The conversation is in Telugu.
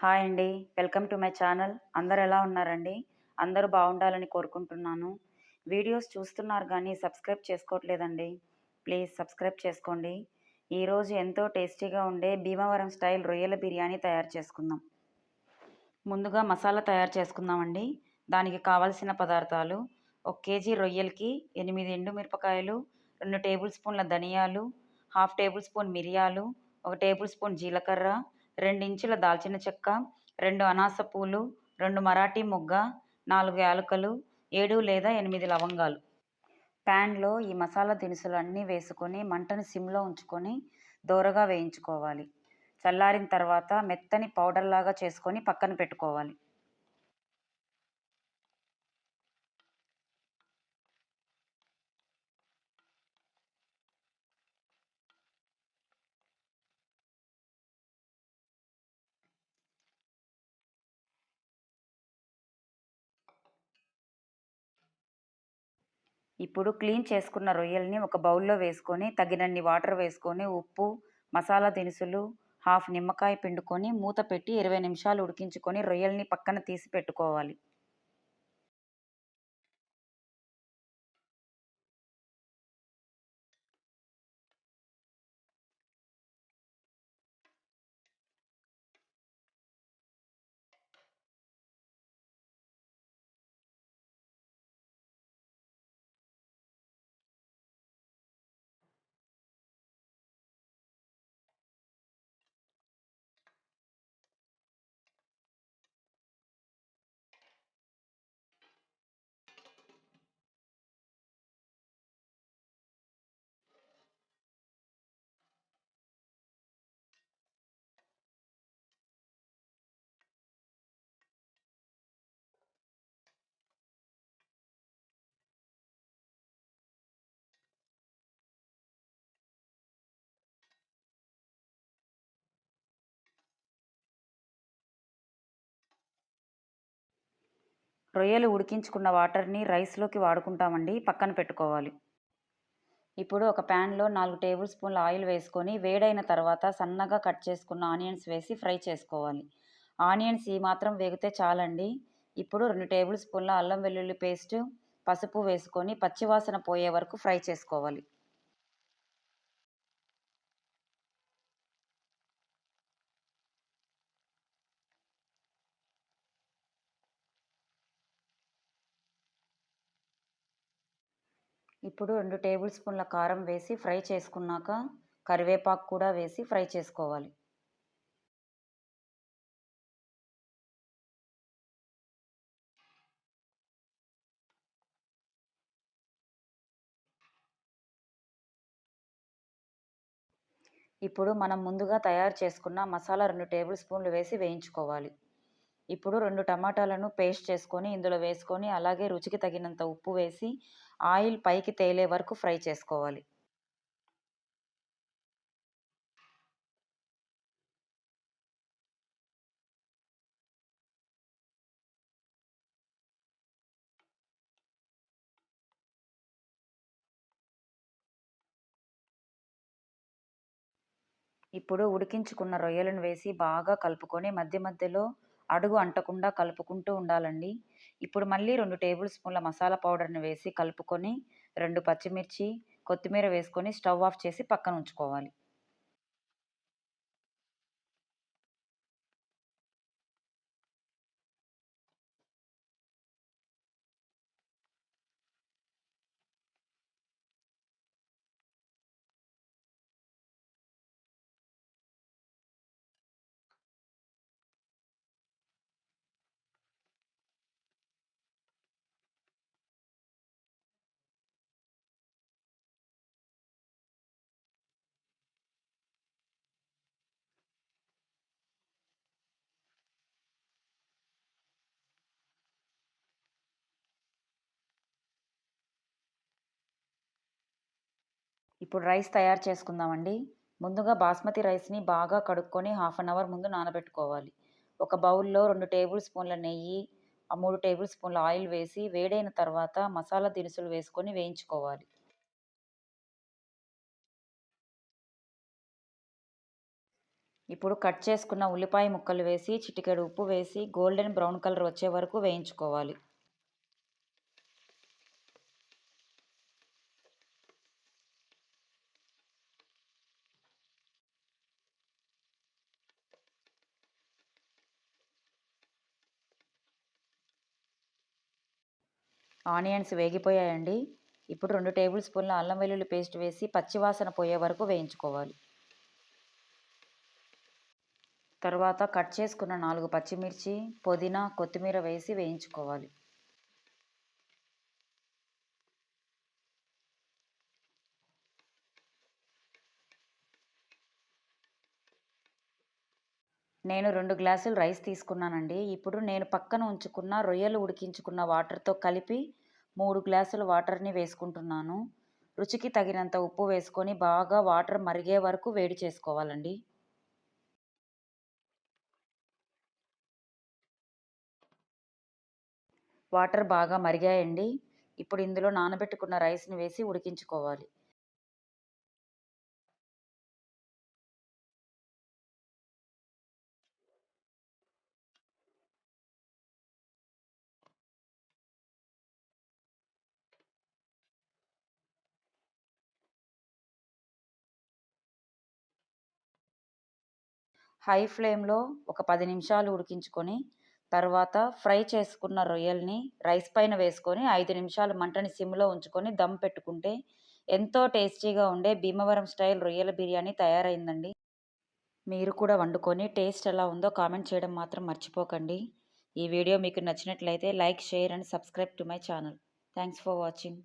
హాయ్ అండి. Welcome to my channel. అందరు ఎలా ఉన్నారండి? అందరూ బాగుండాలని కోరుకుంటున్నాను. వీడియోస్ చూస్తున్నారు కానీ సబ్స్క్రైబ్ చేసుకోవట్లేదండి. ప్లీజ్ సబ్స్క్రైబ్ చేసుకోండి. ఈరోజు ఎంతో టేస్టీగా ఉండే భీమవరం స్టైల్ రొయ్యల బిర్యానీ తయారు చేసుకుందాం. ముందుగా మసాలా తయారు చేసుకుందామండి. దానికి కావలసిన పదార్థాలు ఒక కేజీ రొయ్యలకి ఎనిమిది ఎండు మిరపకాయలు రెండు టేబుల్ స్పూన్ల ధనియాలు హాఫ్ టేబుల్ స్పూన్ మిరియాలు ఒక టేబుల్ స్పూన్ జీలకర్ర రెండు ఇంచుల దాల్చిన చెక్క రెండు అనాస పూలు రెండు మరాఠీ మొగ్గ నాలుగు యాలకులు ఏడు లేదా ఎనిమిది లవంగాలు. ప్యాన్లో ఈ మసాలా దినుసులు అన్నీ వేసుకొని మంటను సిమ్లో ఉంచుకొని దోరగా వేయించుకోవాలి. చల్లారిన తర్వాత మెత్తని పౌడర్లాగా చేసుకొని పక్కన పెట్టుకోవాలి. ఇప్పుడు క్లీన్ చేసుకున్న రొయ్యల్ని ఒక బౌల్లో వేసుకొని తగినన్ని వాటర్ వేసుకొని ఉప్పు మసాలా దినుసులు హాఫ్ నిమ్మకాయ పిండుకొని మూత పెట్టి ఇరవై నిమిషాలు ఉడికించుకొని రొయ్యల్ని పక్కన తీసి పెట్టుకోవాలి. రొయ్యలు ఉడికించుకున్న వాటర్ని రైస్లోకి వాడుకుంటామండి పక్కన పెట్టుకోవాలి. ఇప్పుడు ఒక ప్యాన్లో నాలుగు టేబుల్ స్పూన్ల ఆయిల్ వేసుకొని వేడైన తర్వాత సన్నగా కట్ చేసుకున్న ఆనియన్స్ వేసి ఫ్రై చేసుకోవాలి. ఆనియన్స్ ఈ మాత్రం వేగితే చాలండి. ఇప్పుడు రెండు టేబుల్ స్పూన్ల అల్లం వెల్లుల్లి పేస్ట్ పసుపు వేసుకొని పచ్చివాసన పోయే వరకు ఫ్రై చేసుకోవాలి. ఇప్పుడు రెండు టేబుల్ స్పూన్ల కారం వేసి ఫ్రై చేసుకున్నాక కరివేపాకు కూడా వేసి ఫ్రై చేసుకోవాలి. ఇప్పుడు మనం ముందుగా తయారు చేసుకున్న మసాలా రెండు టేబుల్ స్పూన్లు వేసి వేయించుకోవాలి. ఇప్పుడు రెండు టమాటాలను పేస్ట్ చేసుకొని ఇందులో వేసుకొని అలాగే రుచికి తగినంత ఉప్పు వేసి ఆయిల్ పైకి తేలే వరకు ఫ్రై చేసుకోవాలి. ఇప్పుడు ఉడికించుకున్న రొయ్యలను వేసి బాగా కలుపుకొని మధ్య మధ్యలో అడుగు అంటకుండా కలుపుకుంటూ ఉండాలండి. ఇప్పుడు మళ్ళీ రెండు టేబుల్ స్పూన్ల మసాలా పౌడర్ని వేసి కలుపుకొని రెండు పచ్చిమిర్చి కొత్తిమీర వేసుకొని స్టవ్ ఆఫ్ చేసి పక్కన ఉంచుకోవాలి. ఇప్పుడు రైస్ తయారు చేసుకుందామండి. ముందుగా బాస్మతి రైస్ని బాగా కడుక్కొని హాఫ్ అన్ అవర్ ముందు నానబెట్టుకోవాలి. ఒక బౌల్లో రెండు టేబుల్ స్పూన్ల నెయ్యి ఆ మూడు టేబుల్ స్పూన్ల ఆయిల్ వేసి వేడైన తర్వాత మసాలా దినుసులు వేసుకొని వేయించుకోవాలి. ఇప్పుడు కట్ చేసుకున్న ఉల్లిపాయ ముక్కలు వేసి చిటికెడు ఉప్పు వేసి గోల్డెన్ బ్రౌన్ కలర్ వచ్చే వరకు వేయించుకోవాలి. ఆనియన్స్ వేగిపోయాయండి. ఇప్పుడు రెండు టేబుల్ స్పూన్ల అల్లం వెల్లుల్లి పేస్ట్ వేసి పచ్చివాసన పోయే వరకు వేయించుకోవాలి. తర్వాత కట్ చేసుకున్న నాలుగు పచ్చిమిర్చి పుదీనా కొత్తిమీర వేసి వేయించుకోవాలి. నేను రెండు గ్లాసులు రైస్ తీసుకున్నానండి. ఇప్పుడు నేను పక్కన ఉంచుకున్న రొయ్యలు ఉడికించుకున్న వాటర్తో కలిపి మూడు గ్లాసుల వాటర్ని వేసుకుంటున్నాను. రుచికి తగినంత ఉప్పు వేసుకొని బాగా వాటర్ మరిగే వరకు వేడి చేసుకోవాలండి. వాటర్ బాగా మరిగాయండి. ఇప్పుడు ఇందులో నానబెట్టుకున్న రైస్ని వేసి ఉడికించుకోవాలి. హై ఫ్లేమ్లో ఒక పది నిమిషాలు ఉడికించుకొని తర్వాత ఫ్రై చేసుకున్న రొయ్యల్ని రైస్ పైన వేసుకొని ఐదు నిమిషాలు మంటని సిమ్లో ఉంచుకొని దమ్ పెట్టుకుంటే ఎంతో టేస్టీగా ఉండే భీమవరం స్టైల్ రొయ్యల బిర్యానీ తయారైందండి. మీరు కూడా వండుకొని టేస్ట్ ఎలా ఉందో కామెంట్ చేయడం మాత్రం మర్చిపోకండి. ఈ వీడియో మీకు నచ్చినట్లయితే like share and subscribe to my channel. Thanks for watching.